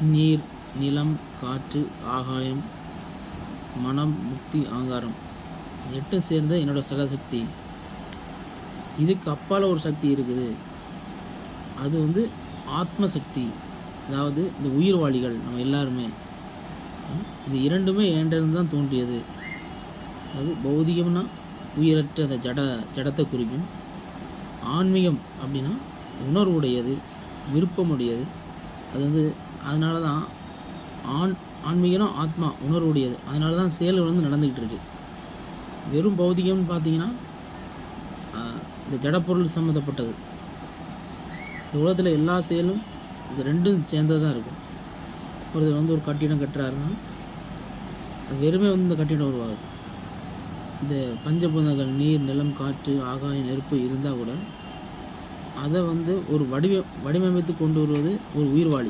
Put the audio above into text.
நீர் நிலம் காற்று ஆகாயம் மனம் முக்தி ஆங்காரம் எட்டும் சேர்ந்த என்னோட சகசக்தி இதுக்கு அப்பால் ஒரு சக்தி இருக்குது. அது வந்து ஆத்ம சக்தி அதாவது இந்த உயிர்வாளிகள் நம்ம எல்லாருமே. இது இரண்டுமே என்கிட்ட தான் தோன்றியது. அது பௌதிகம்னா உயிரற்ற அந்த ஜட ஜடத்தை குறிக்கும். ஆன்மீகம் அப்படின்னா உணர்வுடையது விருப்பமுடையது. அது வந்து அதனால தான் ஆண் ஆன்மீகம்னா ஆத்மா உணர்வுடையது. அதனால தான் செயல்கள் வந்து நடந்துக்கிட்டு இருக்கு. வெறும் பௌதிகம்னு பார்த்தீங்கன்னா இந்த ஜடப்பொருள் சம்மந்தப்பட்டது இந்த உலகத்தில் எல்லா செயலும் இது ரெண்டும் சேர்ந்தது தான் இருக்கும். ஒருத்தர் வந்து ஒரு கட்டிடம் கட்டுறாருன்னா வெறுமே வந்து இந்த கட்டிடம் உருவாகுது. இந்த பஞ்சபூதங்கள் நீர் நிலம் காற்று ஆகாயம் நெருப்பு இருந்தால் கூட அதை வந்து ஒரு வடிவ வடிவமைத்து கொண்டு வருவது ஒரு உயிர்வாளி.